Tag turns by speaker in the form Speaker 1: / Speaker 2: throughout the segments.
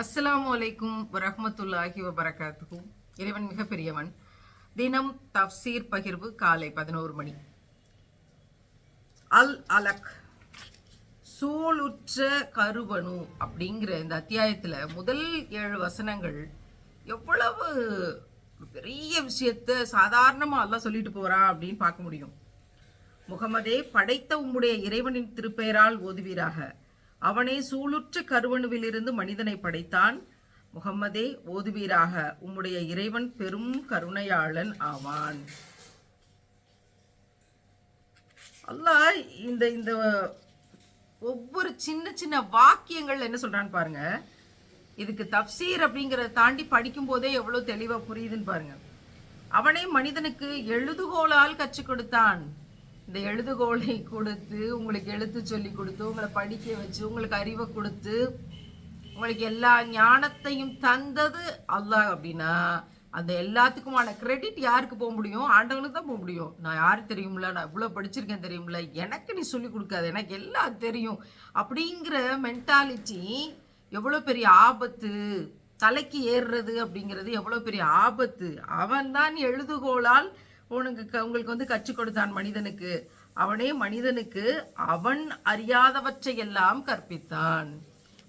Speaker 1: அஸ்லாம் அலைக்கும் வரஹ்மத்துல்லாஹி வபரகாத்துக்கும் இறைவன் மிகப்பெரியவன் தினம் தப்சீர் பகிர்வு காலை பதினோரு மணி. அல் அலக் சூளுற்ற கருவணு அப்படிங்கிற இந்த அத்தியாயத்தில் முதல் ஏழு வசனங்கள் எவ்வளவு பெரிய விஷயத்த சாதாரணமாக எல்லாம் சொல்லிட்டு போகிறான் அப்படின்னு பார்க்க முடியும். முகமதே படைத்த உம்முடைய இறைவனின் திருப்பெயரால் ஓதுவீராக. அவனே சூளுற்ற கருவணுவிலிருந்து மனிதனை படைத்தான். முகம்மதே ஓதுவீராக. உம்முடைய இறைவன் பெரும் கருணையாளன் ஆவான். அல்லாஹ் இந்த இந்த ஒவ்வொரு சின்ன சின்ன வாக்கியங்கள் என்ன சொல்றான்னு பாருங்க. இதுக்கு தப்சீர் அப்படிங்கிறத தாண்டி படிக்கும் போதே எவ்வளவு தெளிவா புரியுதுன்னு பாருங்க. அவனே மனிதனுக்கு எழுதுகோலால் கற்றுக் கொடுத்தான். இந்த எழுதுகோலை கொடுத்து உங்களுக்கு எழுத்து சொல்லி கொடுத்து உங்களை படிக்க வச்சு உங்களுக்கு அறிவை கொடுத்து உங்களுக்கு எல்லா ஞானத்தையும் தந்தது அல்லாஹ் அப்படின்னா அந்த எல்லாத்துக்குமான கிரெடிட் யாருக்கு போக முடியும்? ஆண்டவனுக்கு தான் போக முடியும். நான் யாரு தெரியும்ல நான் இவ்வளோ படிச்சிருக்கேன் தெரியும்ல எனக்கு நீ சொல்லி கொடுக்காது. எனக்கு எல்லாம் தெரியும். அப்படிங்கிற மென்டாலிட்டி எவ்வளோ பெரிய ஆபத்து? தலைக்கு ஏறுறது அப்படிங்கிறது எவ்வளோ பெரிய ஆபத்து? அவன் தான் எழுதுகோளால் உனக்கு உங்களுக்கு வந்து கற்றுக் கொடுத்தான் மனிதனுக்கு. அவனே மனிதனுக்கு அவன் அறியாதவற்றை எல்லாம் கற்பித்தான்.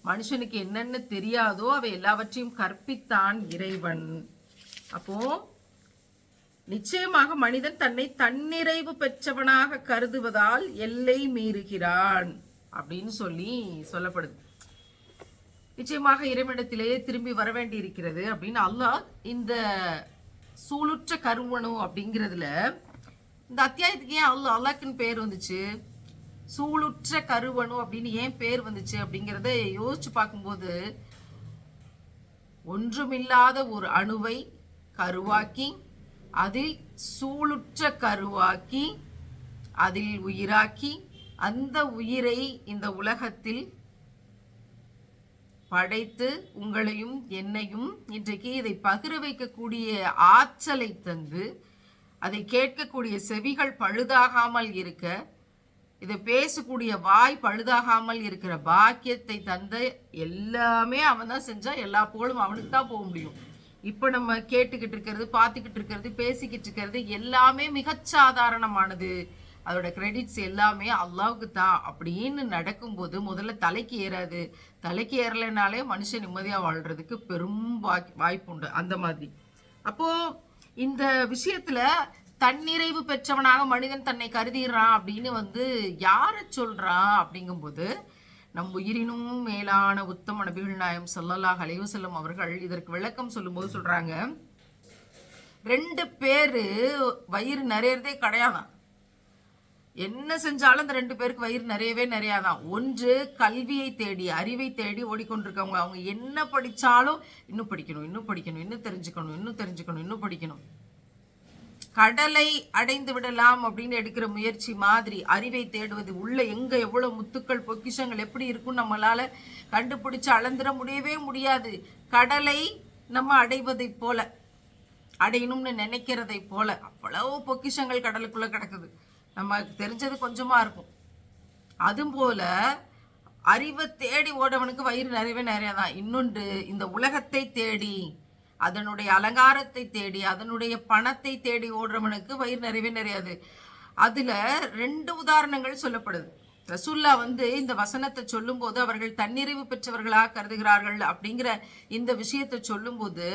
Speaker 1: மனுஷனுக்கு என்னென்ன தெரியாதோ அவை எல்லாவற்றையும் கற்பித்தான் இறைவன். அப்போ நிச்சயமாக மனிதன் தன்னை தன்னிறைவு பெற்றவனாக கருதுவதால் எல்லை மீறுகிறான் அப்படின்னு சொல்லி சொல்லப்படுது. நிச்சயமாக இறைவனிடத்திலேயே திரும்பி வர வேண்டி இருக்கிறது அப்படின்னு அல்லாஹ் இந்த சூளுற்ற கருவணு அப்படிங்கிறதுல இந்த அத்தியாயத்துக்கு ஏன் அல்ல அல்லாக்குன்னு பேர் வந்துச்சு? சூளுற்ற கருவணு அப்படின்னு ஏன் பேர் வந்துச்சு அப்படிங்கிறத யோசிச்சு பார்க்கும்போது ஒன்றுமில்லாத ஒரு அணுவை கருவாக்கி அதில் சூளுற்ற கருவாக்கி அதில் உயிராக்கி அந்த உயிரை இந்த உலகத்தில் படைத்து உங்களையும் என்னையும் இன்றைக்கு இதை பகிர வைக்கக்கூடிய ஆற்றலை தந்து அதை கேட்கக்கூடிய செவிகள் பழுதாகாமல் இருக்க இதை பேசக்கூடிய வாய் பழுதாகாமல் இருக்கிற பாக்கியத்தை தந்த எல்லாமே அவன் தான் செஞ்சா எல்லா புகழும் அவனுக்கு தான் போக முடியும். இப்போ நம்ம கேட்டுக்கிட்டு இருக்கிறது பார்த்துக்கிட்டு இருக்கிறது பேசிக்கிட்டு இருக்கிறது எல்லாமே மிகச்சாதாரணமானது அதோட கிரெடிட்ஸ் எல்லாமே அல்லாவுக்கு தான் அப்படின்னு நடக்கும்போது முதல்ல தலைக்கு ஏறாது. தலைக்கு ஏறலைனாலே மனுஷன் நிம்மதியாக வாழ்கிறதுக்கு பெரும் வாய் வாய்ப்பு உண்டு. அந்த மாதிரி. அப்போது இந்த விஷயத்தில் தன்னிறைவு பெற்றவனாக மனிதன் தன்னை கருதிடுறான் அப்படின்னு வந்து யாரை சொல்கிறான் அப்படிங்கும்போது நம் உயிரினும் மேலான உத்தம நபிகள் நாயம் ஸல்லல்லாஹு அலைவு செல்லும் அவர்கள் இதற்கு விளக்கம் சொல்லும்போது சொல்கிறாங்க ரெண்டு பேர் வயிறு நிறையறதே கிடையாதான். என்ன செஞ்சாலும் அந்த ரெண்டு பேருக்கு வயிறு நிறையவே நிறையா தான் ஒன்று கல்வியை தேடி அறிவை தேடி ஓடிக்கொண்டிருக்கவங்க. அவங்க என்ன படிச்சாலும் இன்னும் படிக்கணும் இன்னும் படிக்கணும் இன்னும் தெரிஞ்சுக்கணும் இன்னும் தெரிஞ்சுக்கணும் இன்னும் படிக்கணும். கடலை அடைந்து விடலாம் அப்படின்னு எடுக்கிற முயற்சி மாதிரி அறிவை தேடுவது உள்ள எங்க எவ்வளவு முத்துக்கள் பொக்கிஷங்கள் எப்படி இருக்கும் நம்மளால கண்டுபிடிச்சு அளந்துட முடியவே முடியாது. கடலை நம்ம அடைவதை போல அடையணும்னு நினைக்கிறதை போல அவ்வளவு பொக்கிஷங்கள் கடலுக்குள்ள கிடக்குது. நமக்கு தெரிஞ்சது கொஞ்சமாக இருக்கும். அதுவும் போல் அறிவை தேடி ஓடவனுக்கு வயிறு நிறையவே தான் இன்னொன்று இந்த உலகத்தை தேடி அதனுடைய அலங்காரத்தை தேடி அதனுடைய பணத்தை தேடி ஓடுறவனுக்கு வயிறு நிறையவே நிறையாது. அதில் ரெண்டு உதாரணங்கள் சொல்லப்படுது. ரசுல்லா வந்து இந்த வசனத்தை சொல்லும்போது அவர்கள் தன்னிறைவு பெற்றவர்களாக கருதுகிறார்கள் அப்படிங்கிற இந்த விஷயத்தை சொல்லும்போது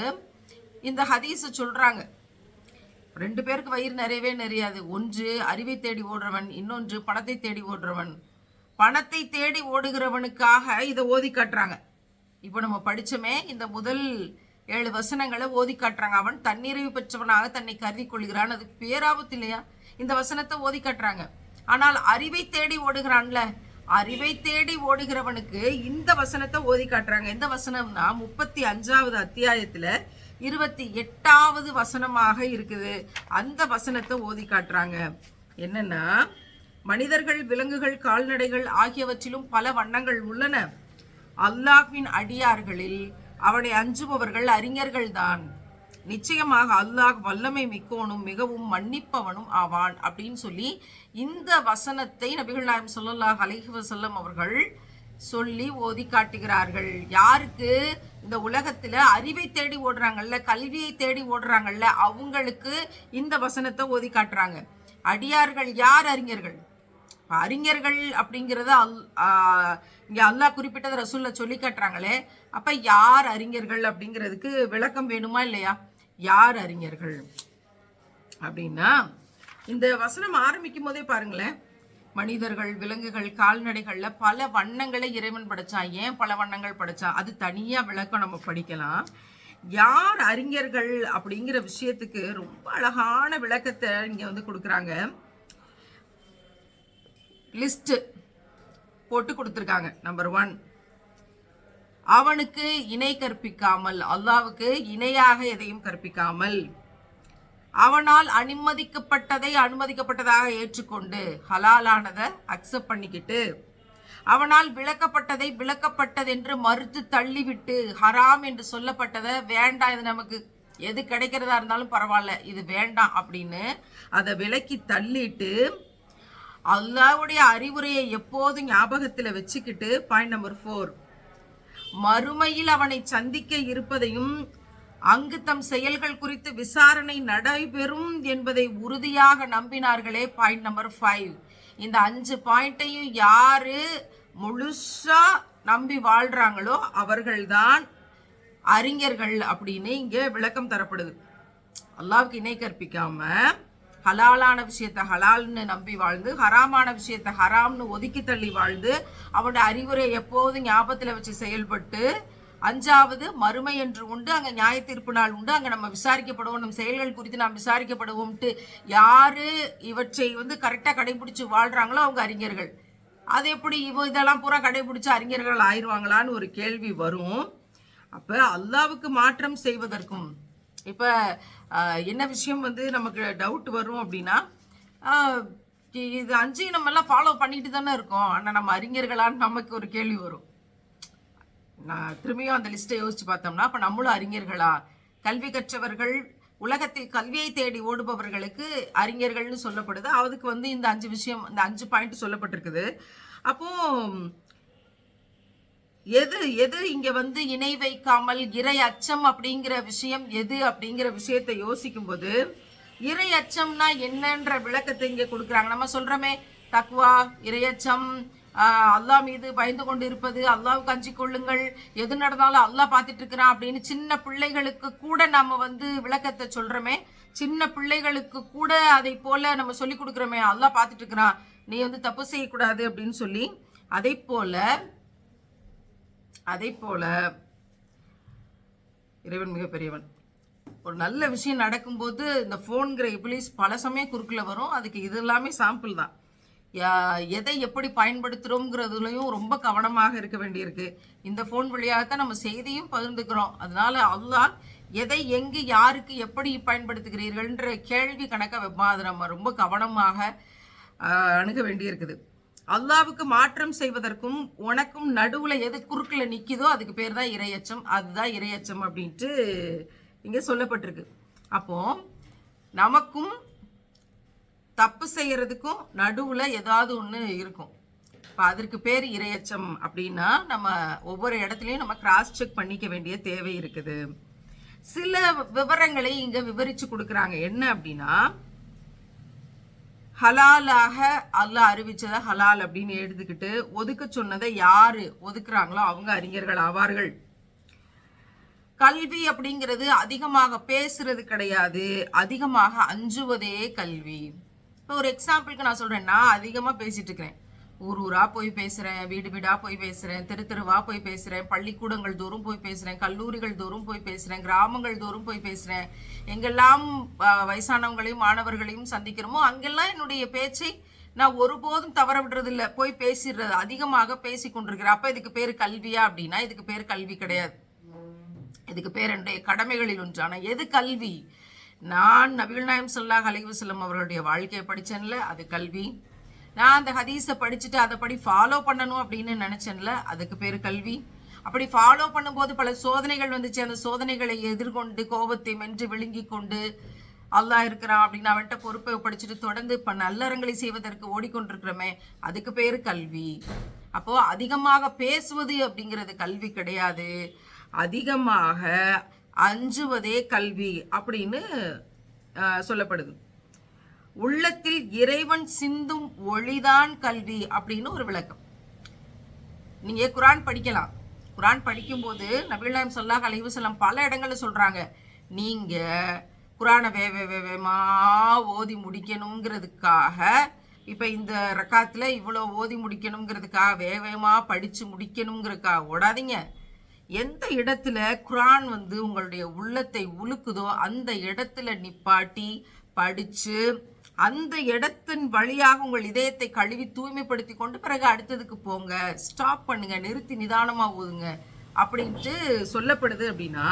Speaker 1: இந்த ஹதீஸை சொல்கிறாங்க ரெண்டு பேருக்கு வயிறு நிறையவே நிறையாது. ஒன்று அறிவை தேடி ஓடுறவன் இன்னொன்று பணத்தை தேடி ஓடுறவன். பணத்தை தேடி ஓடுகிறவனுக்காக இதை ஓதி காட்டுறாங்க. இப்போ நம்ம படிச்சோமே இந்த முதல் ஏழு வசனங்களை ஓதி காட்டுறாங்க. அவன் தன்னிறைவு பெற்றவனாக தன்னை கருதி கொள்கிறான். அது பேராபத்து இல்லையா? இந்த வசனத்தை ஓதி காட்டுறாங்க. ஆனால் அறிவை தேடி ஓடுகிறான்ல. அறிவை தேடி ஓடுகிறவனுக்கு இந்த வசனத்தை ஓதி காட்டுறாங்க. எந்த வசனம்னா முப்பத்தி அஞ்சாவது அத்தியாயத்தில் இருபத்தி எட்டாவது வசனமாக இருக்குது. அந்த வசனத்தை ஓதி காட்டுறாங்க. என்னன்னா மனிதர்கள் விலங்குகள் கால்நடைகள் ஆகியவற்றிலும் பல வண்ணங்கள் உள்ளன. அல்லாஹ்வின் அடியார்களில் அவனை அஞ்சுபவர்கள் அறிஞர்கள்தான். நிச்சயமாக அல்லாஹ் வல்லமை மிக்கோனும் மிகவும் மன்னிப்பவனும் ஆவான் அப்படின்னு சொல்லி இந்த வசனத்தை நபிகள் நாயம் சொல்லல்லாஹ் அலைஹி வஸல்லம் அவர்கள் சொல்லி ஓதி காட்டுகிறார்கள். யாருக்கு? இந்த உலகத்துல அறிவை தேடி ஓடுறாங்கல்ல கல்வியை தேடி ஓடுறாங்கல்ல அவங்களுக்கு இந்த வசனத்தை ஓதி காட்டுறாங்க. அடியார்கள் யார் அறிஞர்கள்? அறிஞர்கள் அப்படிங்கிறத அல் இங்கே அல்லாஹ் குறிப்பிட்டதை ரசூல்ல சொல்லி காட்டுறாங்களே அப்ப யார் அறிஞர்கள் அப்படிங்கிறதுக்கு விளக்கம் வேணுமா இல்லையா? யார் அறிஞர்கள்? அப்படின்னா இந்த வசனம் ஆரம்பிக்கும் போதே பாருங்களேன் மனிதர்கள் விலங்குகள் கால்நடைகள்ல பல வண்ணங்களை இறைவன் படைச்சான். ஏன் பல வண்ணங்கள் படைச்சான்? அது தனியா விளக்கம் நம்ம படிக்கலாம். யார் அறிஞர்கள் அப்படிங்கிற விஷயத்துக்கு ரொம்ப அழகான விளக்கத்தை இங்க வந்து கொடுக்குறாங்க. லிஸ்ட் போட்டு கொடுத்துருக்காங்க. நம்பர் ஒன் அவனுக்கு இணை கற்பிக்காமல் அல்லாவுக்கு இணையாக எதையும் கற்பிக்காமல். அவனால் அனுமதிக்கப்பட்டதை அனுமதிக்கப்பட்டதாக ஏற்றுக்கொண்டு ஹலாலானதை அக்செப்ட் பண்ணிக்கிட்டு அவனால் விளக்கப்பட்டதை விளக்கப்பட்டதென்று மறுத்து தள்ளிவிட்டு ஹராம் என்று சொல்லப்பட்டதை வேண்டாம் இது நமக்கு எது கிடைக்கிறதா இருந்தாலும் பரவாயில்ல இது வேண்டாம் அப்படின்னு அதை விலக்கி தள்ளிட்டு அல்லாவுடைய அறிவுரையை எப்போதும் ஞாபகத்தில் வச்சுக்கிட்டு பாயிண்ட் நம்பர் ஃபோர் மறுமையில் அவனை சந்திக்க இருப்பதையும் அங்கு தம் செயல்கள் குறித்து விசாரணை நடைபெறும் என்பதை உறுதியாக நம்பினார்களே. பாயிண்ட் நம்பர் ஃபைவ் இந்த அஞ்சு பாயிண்ட்டையும் யாரு முழுசா நம்பி வாழ்றாங்களோ அவர்கள்தான் அறிஞர்கள் அப்படின்னு இங்கே விளக்கம் தரப்படுது. அல்லாவுக்கு இணை கற்பிக்காம ஹலாலான விஷயத்தை ஹலால்னு நம்பி வாழ்ந்து ஹராமான விஷயத்த ஹராம்னு ஒதுக்கி தள்ளி வாழ்ந்து அவனோட அறிவுரை எப்போதும் ஞாபகத்தில் வச்சு செயல்பட்டு அஞ்சாவது மறுமை என்று உண்டு. அங்கே நியாய தீர்ப்பு நாள் உண்டு. அங்கே நம்ம விசாரிக்கப்படுவோம் நம் செயல்கள் குறித்து நாம் விசாரிக்கப்படுவோம்ட்டு யாரு இவற்றை வந்து கரெக்டாக கடைபிடிச்சு வாழ்கிறாங்களோ அவங்க அறிஞர்கள். அது எப்படி இவ இதெல்லாம் பூரா கடைபிடிச்சு அறிஞர்கள் ஆயிடுவாங்களான்னு ஒரு கேள்வி வரும். அப்போ அல்லாவுக்கு மாற்றம் செய்வதற்கும் இப்போ என்ன விஷயம் வந்து நமக்கு டவுட் வரும் அப்படின்னா இது அஞ்சையும் நம்ம எல்லாம் ஃபாலோ பண்ணிட்டு தானே இருக்கோம். ஆனால் நம்ம அறிஞர்களான்னு நமக்கு ஒரு கேள்வி வரும். நான் திரும்பியும் அந்த லிஸ்ட்டை யோசிச்சு பார்த்தோம்னா அப்போ நம்மளும் அறிஞர்களா? கல்வி கற்றவர்கள் உலகத்தில் கல்வியை தேடி ஓடுபவர்களுக்கு அறிஞர்கள்னு சொல்லப்படுது. அதுக்கு வந்து இந்த அஞ்சு விஷயம் இந்த அஞ்சு பாயிண்ட் சொல்லப்பட்டிருக்குது. அப்போ எது எது இங்க வந்து இணை வைக்காமல் இறை அச்சம் அப்படிங்கிற விஷயம் எது அப்படிங்கிற விஷயத்தை யோசிக்கும் போது இறை அச்சம்னா என்னன்ற விளக்கத்தை இங்க கொடுக்குறாங்க. நம்ம சொல்றோமே தக்குவா இறையச்சம் அல்லாஹ் மீது பயந்து கொண்டு இருப்பது அல்லாவுக்கு அஞ்சு கொள்ளுங்கள். எது நடந்தாலும் அல்லாஹ் பார்த்துட்டு இருக்கிறான் அப்படின்னு சின்ன பிள்ளைகளுக்கு கூட நம்ம வந்து விளக்கத்தை சொல்றோமே. சின்ன பிள்ளைகளுக்கு கூட அதை போல நம்ம சொல்லி கொடுக்குறோமே. அல்லாஹ் பார்த்துட்டு இருக்கிறான் நீ வந்து தப்பு செய்யக்கூடாது அப்படின்னு சொல்லி அதை போல அதை போல இறைவன் மிகப்பெரியவன் ஒரு நல்ல விஷயம் நடக்கும்போது இந்த ஃபோன்கிற இப்ளீஸ் பல சமயம் குறுக்கில் வரும். அதுக்கு இது எல்லாமே சாம்பிள் தான். எதை எப்படி பயன்படுத்துகிறோங்கிறதுலையும் ரொம்ப கவனமாக இருக்க வேண்டியிருக்கு. இந்த ஃபோன் வழியாகத்தான் நம்ம செய்தியும் பகிர்ந்துக்கிறோம். அதனால அதுதான் எதை எங்கு யாருக்கு எப்படி பயன்படுத்துகிறீர்கள்ன்ற கேள்வி கணக்க வைப்பான் அதை நம்ம ரொம்ப கவனமாக அணுக வேண்டியிருக்குது. அல்லாவுக்கு மாற்றம் செய்வதற்கும் உனக்கும் நடுவில் எது குறுக்கில் நிற்கிதோ அதுக்கு பேர் தான் இரையச்சம். அதுதான் இரையச்சம் அப்படின்ட்டு இங்கே சொல்லப்பட்டிருக்கு. அப்போ நமக்கும் தப்பு செய்யறதுக்கும் நடுவுல ஏதாவது ஒண்ணு இருக்கும். இப்போ அதற்கு பேர் இரையச்சம் அப்படின்னா நம்ம ஒவ்வொரு இடத்துலையும் நம்ம கிராஸ் செக் பண்ணிக்க வேண்டிய தேவை இருக்குது. சில விவரங்களை இங்க விவரிச்சு கொடுக்குறாங்க. என்ன அப்படின்னா ஹலாலாக அல்லாஹ் அறிவிச்சதை ஹலால் அப்படின்னு எடுத்துக்கிட்டு ஒதுக்க சொன்னதை யாரு ஒதுக்குறாங்களோ அவங்க அறிஞர்கள் ஆவார்கள். கல்வி அப்படிங்கிறது அதிகமாக பேசுறது கிடையாது. அதிகமாக அஞ்சுவதே கல்வி. ஒரு எக்ஸாம்பிளுக்கு நான் சொல்கிறேன் நான் அதிகமாக பேசிட்டு இருக்கிறேன். ஊர் ஊரா போய் பேசுறேன் வீடு வீடா போய் பேசுறேன் தெரு தெருவா போய் பேசுறேன் பள்ளிக்கூடங்கள் தோறும் போய் பேசுறேன் கல்லூரிகள் தோறும் போய் பேசுறேன் கிராமங்கள் தோறும் போய் பேசுறேன். எங்கெல்லாம் வயசானவங்களையும் மாணவர்களையும் சந்திக்கிறோமோ அங்கெல்லாம் என்னுடைய பேச்சை நான் ஒருபோதும் தவற விடுறதில்ல. போய் பேசிடுறது அதிகமாக பேசி கொண்டிருக்கிறேன். அப்ப இதுக்கு பேர் கல்வியா அப்படின்னா இதுக்கு பேர் கல்வி கிடையாது. இதுக்கு பேர் என்னுடைய கடமைகளில் ஒன்றான. எது கல்வி? நான் நபிகள் நாயம் சொல்லாஹ் அலைவசல்லம் அவர்களுடைய வாழ்க்கையை படித்தேன்ல அது கல்வி. நான் அந்த ஹதீஸை படிச்சுட்டு அதை படி ஃபாலோ பண்ணணும் அப்படின்னு நினச்சேன்ல அதுக்கு பேர் கல்வி. அப்படி ஃபாலோ பண்ணும்போது பல சோதனைகள் வந்துச்சு. அந்த சோதனைகளை எதிர்கொண்டு கோபத்தை மென்று விழுங்கி கொண்டு அல்லாஹ் இருக்கிறான் அப்படின்னு அவன்கிட்ட பொறுப்பை படிச்சுட்டு தொடர்ந்து இப்போ நல்லறங்களை செய்வதற்கு ஓடிக்கொண்டிருக்கிறோமே அதுக்கு பேர் கல்வி. அப்போது அதிகமாக பேசுவது அப்படிங்கிறது கல்வி கிடையாது. அதிகமாக அஞ்சுவதே கல்வி அப்படின்னு சொல்லப்படுது. உள்ளத்தில் இறைவன் சிந்தும் ஒளிதான் கல்வி அப்படின்னு ஒரு விளக்கம். நீங்க குரான் படிக்கலாம். குரான் படிக்கும்போது நபிகள் நாயம் சொல்லாஹ் செல்லம் பல இடங்கள்ல சொல்றாங்க. நீங்க குரானை வே வே வே ஓதி முடிக்கணுங்கிறதுக்காக இப்ப இந்த ரக்காத்துல இவ்வளோ ஓதி முடிக்கணுங்கிறதுக்காக வே வேகமா படிச்சு முடிக்கணுங்கிறதுக்காக ஓடாதீங்க. எந்த இடத்துல குரான் வந்து உங்களுடைய உள்ளத்தை உலுக்குதோ அந்த இடத்துல நிப்பாட்டி படிச்சு அந்த இடத்தின் வழியாக உங்கள் இதயத்தை கழுவி தூய்மைப்படுத்தி கொண்டு பிறகு அடுத்ததுக்கு போங்க. ஸ்டாப் பண்ணுங்க. நிறுத்தி நிதானமாக ஓதுங்க. அப்படின்ட்டு சொல்லப்படுது அப்படின்னா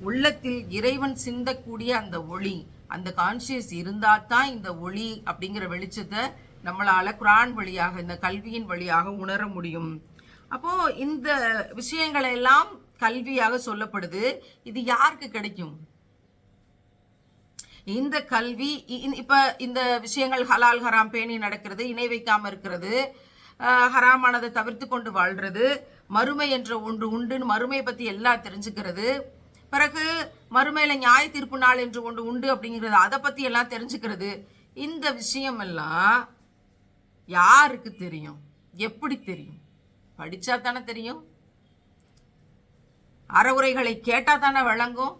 Speaker 1: உள்ளத்தில் இறைவன் சிந்தக்கூடிய அந்த ஒளி அந்த கான்சியஸ் இருந்தால் தான் இந்த ஒளி அப்படிங்கிற வெளிச்சத்தை நம்மளால குரான் வழியாக இந்த கல்வியின் வழியாக உணர முடியும். அப்போ இந்த விஷயங்களை எல்லாம் கல்வியாக சொல்லப்படுது. இது யாருக்கு கிடைக்கும்? இந்த கல்வி இப்ப இந்த விஷயங்கள் ஹலால் ஹராம் பேணி நடக்கிறது இணை வைக்காம இருக்கிறது ஹராமானதை தவிர்த்து கொண்டு வாழ்றது மறுமை என்ற ஒன்று உண்டுன்னு மறுமையை பத்தி எல்லாம் தெரிஞ்சுக்கிறது. பிறகு மறுமையில நியாய தீர்ப்பு நாள் என்று ஒன்று உண்டு அப்படிங்கிறது அதை பத்தி எல்லாம் தெரிஞ்சுக்கிறது. இந்த விஷயம் எல்லாம் யாருக்கு தெரியும்? எப்படி தெரியும்? படித்தா தானே தெரியும்? அறவுரைகளை கேட்டால் தானே வழங்கும்?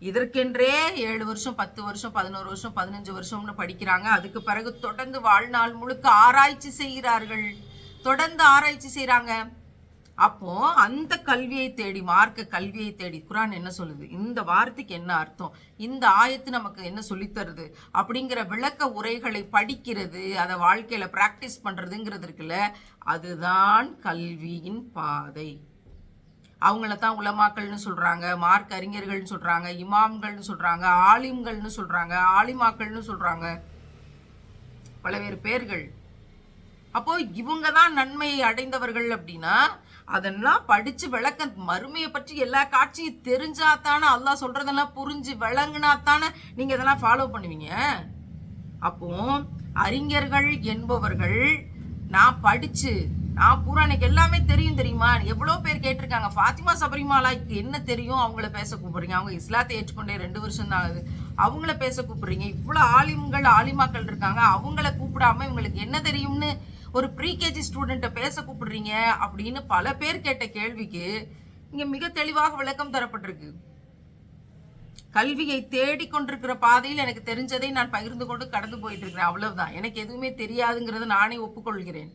Speaker 1: இதற்கென்றே ஏழு வருஷம் பத்து வருஷம் பதினோரு வருஷம் பதினஞ்சு வருஷம்னு படிக்கிறாங்க. அதுக்கு பிறகு தொடர்ந்து வாழ்நாள் முழுக்க ஆராய்ச்சி செய்கிறார்கள். தொடர்ந்து ஆராய்ச்சி செய்கிறாங்க அப்போ அந்த கல்வியை தேடி மார்க்க கல்வியை தேடி குரான் என்ன சொல்லுது? இந்த வார்த்தைக்கு என்ன அர்த்தம்? இந்த ஆயத்து நமக்கு என்ன சொல்லித் தருது? அப்படிங்கிற விளக்க உரைகளை படிக்கிறது அதை வாழ்க்கையில பிராக்டிஸ் பண்றதுங்கிறது இருக்குல்ல அதுதான் கல்வியின் பாதை. அவங்கள தான் உலமாக்கள்னு சொல்றாங்க மார்க் அறிஞர்கள்னு சொல்றாங்க இமாம்கள்னு சொல்றாங்க ஆலிம்கள்னு சொல்றாங்க ஆலிமாக்கள்னு சொல்றாங்க. பலவேறு பேர்கள். அப்போ இவங்க தான் நன்மையை அடைந்தவர்கள் அப்படின்னா அதெல்லாம் படிச்சு விளக்க மறுமையை பற்றி எல்லா காட்சியும் தெரிஞ்சா தானே அல்லாஹ் சொல்றதெல்லாம் புரிஞ்சு விளங்குனா தானே நீங்க இதெல்லாம் ஃபாலோ பண்ணுவீங்க? அப்போ அறிஞர்கள் என்பவர்கள் நான் படிச்சு நான் பூரா எனக்கு எல்லாமே தெரியும் தெரியுமா? எவ்வளோ பேர் கேட்டிருக்காங்க ஃபாத்திமா சபரிமாலாக்கு என்ன தெரியும்? அவங்கள பேச கூப்பிடுறீங்க. அவங்க இஸ்லாத்தை ஏற்றுக்கொண்டே ரெண்டு வருஷம் தான் ஆகுது. அவங்கள பேச கூப்பிடுறீங்க. இவ்வளோ ஆலிம்கள் ஆலிமாக்கள் இருக்காங்க. அவங்கள கூப்பிடாம இவங்களுக்கு என்ன தெரியும்னு ஒரு ப்ரீகேஜி ஸ்டூடெண்ட்டை பேச கூப்பிடுறீங்க அப்படின்னு பல பேர் கேட்ட கேள்விக்கு இங்கே மிக தெளிவாக விளக்கம் தரப்பட்டிருக்கு. கல்வியை தேடிக்கொண்டிருக்கிற பாதையில் எனக்கு தெரிஞ்சதை நான் பகிர்ந்து கொண்டு கடந்து போயிட்டு இருக்கிறேன் அவ்வளவுதான். எனக்கு எதுவுமே தெரியாதுங்கிறத நானே ஒப்புக்கொள்கிறேன்.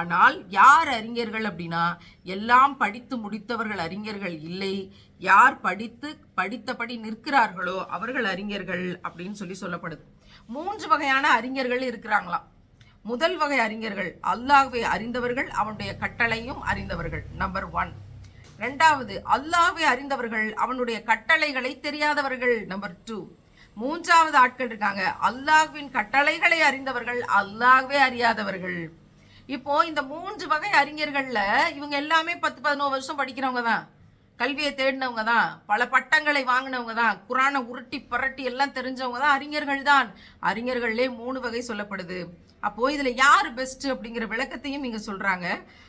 Speaker 1: ஆனால் யார் அறிஞர்கள் அப்படின்னா எல்லாம் படித்து முடித்தவர்கள் அறிஞர்கள் இல்லை. யார் படித்து படித்தபடி நிற்கிறார்களோ அவர்கள் அறிஞர்கள் அப்படின்னு சொல்லி சொல்லப்படுது. மூன்று வகையான அறிஞர்கள் இருக்கிறாங்களாம். முதல் வகை அறிஞர்கள் அல்லாஹ்வை அறிந்தவர்கள் அவனுடைய கட்டளையும் அறிந்தவர்கள். நம்பர் ஒன் ரெண்டாவது அல்லாஹ்வை அறிந்தவர்கள் அவனுடைய கட்டளைகளை தெரியாதவர்கள். நம்பர் டூ மூன்றாவது ஆட்கள் இருக்காங்க. அல்லாஹ்வின் கட்டளைகளை அறிந்தவர்கள் அல்லாஹ்வே அறியாதவர்கள். இப்போ இந்த மூன்று வகை அறிஞர்கள்ல இவங்க எல்லாமே பத்து பதினோரு வருஷம் படிக்கிறவங்க தான் கல்வியை தேடினவங்க தான் பல பட்டங்களை வாங்கினவங்க தான் குரானை உருட்டி பரட்டி எல்லாம் தெரிஞ்சவங்க தான் அறிஞர்கள் தான். அறிஞர்கள்லே மூணு வகை சொல்லப்படுது. அப்போ இதில் யார் பெஸ்ட் அப்படிங்கிற விளக்கத்தையும் இங்கே சொல்கிறாங்க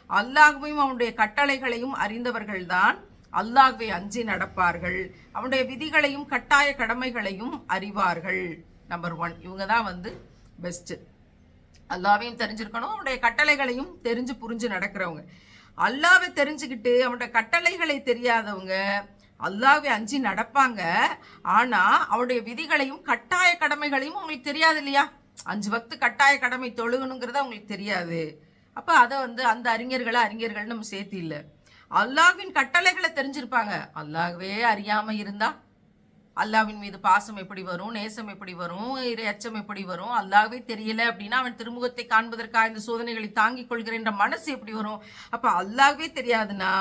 Speaker 1: அல்லாஹ்வையும் அவனுடைய கட்டளைகளையும் அறிந்தவர்கள் தான். அல்லாஹ்வை அஞ்சி நடப்பார்கள். அவனுடைய விதிகளையும் கட்டாய கடமைகளையும் அறிவார்கள். நம்பர் ஒன் இவங்க தான் வந்து பெஸ்ட் அல்லாவையும் தெரிஞ்சிருக்கணும் அவனுடைய கட்டளைகளையும் தெரிஞ்சு புரிஞ்சு நடக்கிறவங்க. அல்லாவை தெரிஞ்சுக்கிட்டு அவனோட கட்டளைகளை தெரியாதவங்க அல்லாவை அஞ்சு நடப்பாங்க. ஆனா அவனுடைய விதிகளையும் கட்டாய கடமைகளையும் அவங்களுக்கு தெரியாது இல்லையா? அஞ்சு வக்து கட்டாய கடமை தொழுகணுங்கிறது அவங்களுக்கு தெரியாது. அப்ப அதை வந்து அந்த அறிஞர்களை அறிஞர்கள் நம்ம சேர்த்து இல்லை. அல்லாஹ்வின் கட்டளைகளை தெரிஞ்சிருப்பாங்க. அல்லாஹ்வே அறியாம இருந்தா அல்லாவின் மீது பாசம் எப்படி வரும் நேசம் எப்படி வரும் அச்சம் எப்படி வரும் அல்லாவே தெரியல அப்படின்னா அவன் திருமுகத்தை காண்பதற்காக இந்த சோதனைகளை தாங்கிக் என்ற மனசு எப்படி வரும்? அப்ப அல்லாவே தெரியாதுன்னா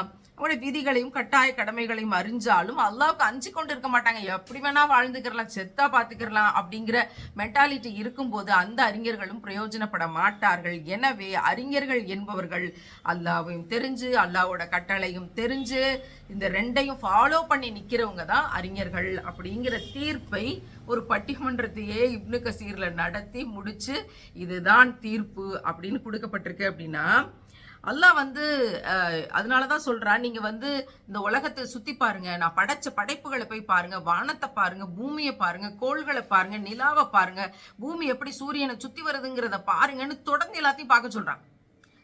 Speaker 1: அவனுடைய விதிகளையும் கட்டாய கடமைகளையும் அறிஞ்சாலும் அல்லாவுக்கு அஞ்சு கொண்டு இருக்க மாட்டாங்க. எப்படி வேணா வாழ்ந்துக்கிறலாம் செத்தா பார்த்துக்கிறலாம் அப்படிங்கிற மென்டாலிட்டி இருக்கும்போது அந்த அறிஞர்களும் பிரயோஜனப்பட மாட்டார்கள். எனவே அறிஞர்கள் என்பவர்கள் அல்லாவையும் தெரிஞ்சு அல்லாவோட கட்டளையும் தெரிஞ்சு இந்த ரெண்டையும் ஃபாலோ பண்ணி நிற்கிறவங்க தான் அறிஞர்கள் அப்படிங்கிற தீர்ப்பை ஒரு பட்டிமன்றத்தையே இப்னு கசீரில் நடத்தி முடிச்சு இதுதான் தீர்ப்பு அப்படின்னு கொடுக்கப்பட்டிருக்கு அப்படின்னா அல்லாஹ் வந்து அதனால தான் சொல்கிறான் நீங்கள் வந்து இந்த உலகத்தை சுற்றி பாருங்க நான் படைச்ச படைப்புகளை போய் பாருங்க வானத்தை பாருங்க பூமியை பாருங்க கோள்களை பாருங்க நிலாவை பாருங்க பூமி எப்படி சூரியனை சுற்றி வருதுங்கிறத பாருங்கன்னு தொடர்ந்து எல்லாத்தையும் பார்க்க சொல்கிறான்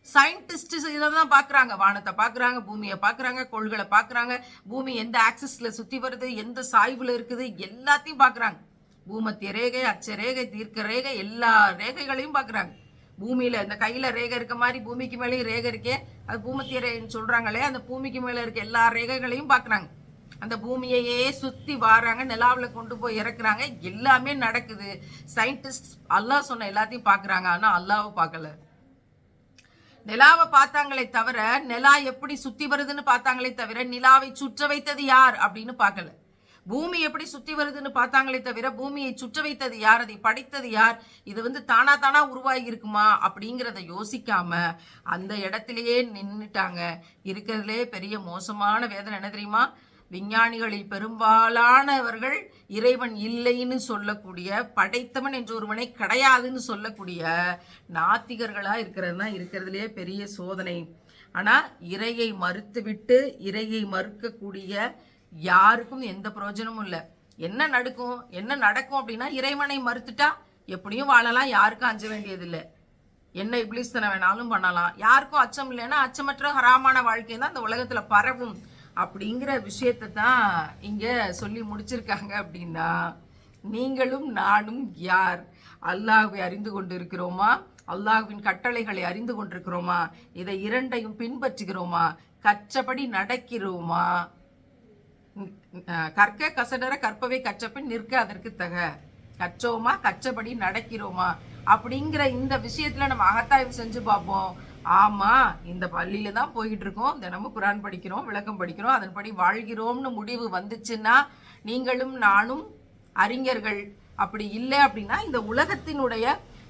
Speaker 1: சயின்டிஸ்ட் இதை தான் பார்க்குறாங்க வானத்தை பார்க்குறாங்க பூமியை பார்க்குறாங்க கோள்களை பார்க்குறாங்க பூமி எந்த ஆக்சிஸில் சுற்றி வருது எந்த சாய்வில் இருக்குது எல்லாத்தையும் பார்க்குறாங்க பூமத்திய ரேகை அச்ச ரேகை தீர்க்க ரேகை எல்லா ரேகைகளையும் பார்க்குறாங்க பூமியில் இந்த கையில் ரேகை இருக்க மாதிரி பூமிக்கு மேலேயும் ரேகை இருக்கே. அது பூமத்திய ரேகைன்னு சொல்கிறாங்களே அந்த பூமிக்கு மேலே இருக்க எல்லா ரேகைகளையும் பார்க்குறாங்க அந்த பூமியையே சுற்றி வாராங்க நிலாவில் கொண்டு போய் இறக்குறாங்க. எல்லாமே நடக்குது. சயின்டிஸ்ட் அல்லாஹ் சொன்ன எல்லாத்தையும் பார்க்குறாங்க ஆனால் அல்லாவை பார்க்கல நிலாவை பார்த்தாங்களே தவிர நிலா எப்படி சுத்தி வருதுன்னு பார்த்தாங்களே தவிர நிலாவை சுற்ற வைத்தது யார் அப்படின்னு பார்க்கல பூமி எப்படி சுத்தி வருதுன்னு பார்த்தாங்களே தவிர பூமியை சுற்ற வைத்தது யார் அதை படைத்தது யார் இது வந்து தானா தானா உருவாகி இருக்குமா அப்படிங்கிறத யோசிக்காம அந்த இடத்திலேயே நின்றுட்டாங்க இருக்கிறதுலே பெரிய மோசமான வேதனை. என்ன தெரியுமா? விஞ்ஞானிகளில் பெரும்பாலானவர்கள் இறைவன் இல்லைன்னு சொல்லக்கூடிய படைத்தவன் என்று ஒருவனை கிடையாதுன்னு சொல்லக்கூடிய நாத்திகர்களாக இருக்கிறது தான் இருக்கிறதுலே பெரிய சோதனை. ஆனால் இறையை மறுத்துவிட்டு இறையை மறுக்கக்கூடிய யாருக்கும் எந்த பிரயோஜனமும் இல்லை. என்ன நடக்கும் என்ன நடக்கும் அப்படின்னா இறைவனை மறுத்துட்டா எப்படியும் வாழலாம் யாருக்கும் அஞ்ச வேண்டியதில்லை. என்ன இப்ளீஸ்தனை வேணாலும் பண்ணலாம். யாருக்கும் அச்சம் இல்லைன்னா அச்சமற்ற ஹராமான வாழ்க்கை தான் இந்த உலகத்தில் பரவும் அப்படிங்கிற விஷயத்தை தான் இங்கே சொல்லி முடிச்சிருக்காங்க அப்படின்னா நீங்களும் நானும் யார்? அல்லாஹ்வை அறிந்து கொண்டிருக்கிறோமா? அல்லாஹ்வின் கட்டளைகளை அறிந்து கொண்டிருக்கிறோமா? இதை இரண்டையும் பின்பற்றுகிறோமா? கற்றபடி நடக்கிறோமா? கற்க கசடர கற்பவை கற்றப்பின் நிற்க அதற்கு தக. கற்றோமா கற்றபடி நடக்கிறோமா? அப்படிங்கிற இந்த விஷயத்துல நம்ம அகத்தாய்வு செஞ்சு பார்ப்போம். ஆமா இந்த பள்ளியில தான் போய்கிட்டு இருக்கோம் தினமும் குரான் படிக்கிறோம் விளக்கம் படிக்கிறோம். அதன்படி வாழ்கிறோம்னு முடிவு வந்துச்சுன்னா நீங்களும் நானும் அறிஞர்கள். அப்படி இல்லை அப்படின்னா இந்த உலகத்தினுடைய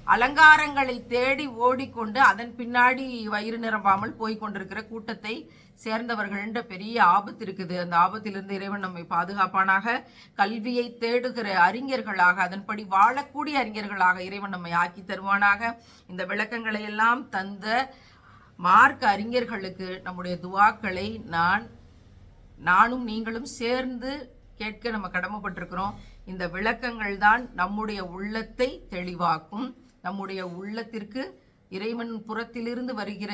Speaker 1: அலங்காரங்களை தேடி ஓடிக்கொண்டு அதன் பின்னாடி வயிறு நிரம்பாமல் போய் கொண்டிருக்கிற கூட்டத்தை சேர்ந்தவர்கள்ன்ற பெரிய ஆபத்து இருக்குது. அந்த ஆபத்திலிருந்து இறைவன் நம்மை பாதுகாப்பானாக கல்வியை தேடுகிற அறிஞர்களாக அதன்படி வாழக்கூடிய அறிஞர்களாக இறைவன் நம்மை ஆக்கி தருவானாக. இந்த விளக்கங்களை எல்லாம் தந்த மார்க்க அறிஞர்களுக்கு நம்முடைய துவாக்களை நான் நானும் நீங்களும் சேர்ந்து கேட்க நம்ம கடமைப்பட்டிருக்கிறோம். இந்த விளக்கங்கள் தான் நம்முடைய உள்ளத்தை தெளிவாக்கும். நம்முடைய உள்ளத்திற்கு இறைவன் புறத்திலிருந்து வருகிற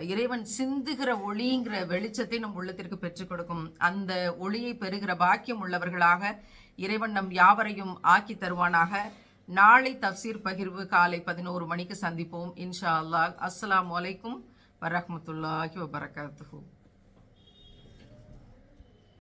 Speaker 1: இறைவன் சிந்துகிற ஒளிங்கிற வெளிச்சத்தை நம் உள்ளத்திற்கு பெற்றுக் கொடுக்கும். அந்த ஒளியை பெறுகிற பாக்கியம் உள்ளவர்களாக இறைவன் நம் யாவரையும் ஆக்கி தருவானாக. நாளை தப்சீர் பகிர்வு காலை பதினோரு மணிக்கு சந்திப்போம். இன்ஷா அல்லாஹ். அஸ்லாம் அலைக்கும் வரமத்துல்லாஹி வபரகாத்துஹு.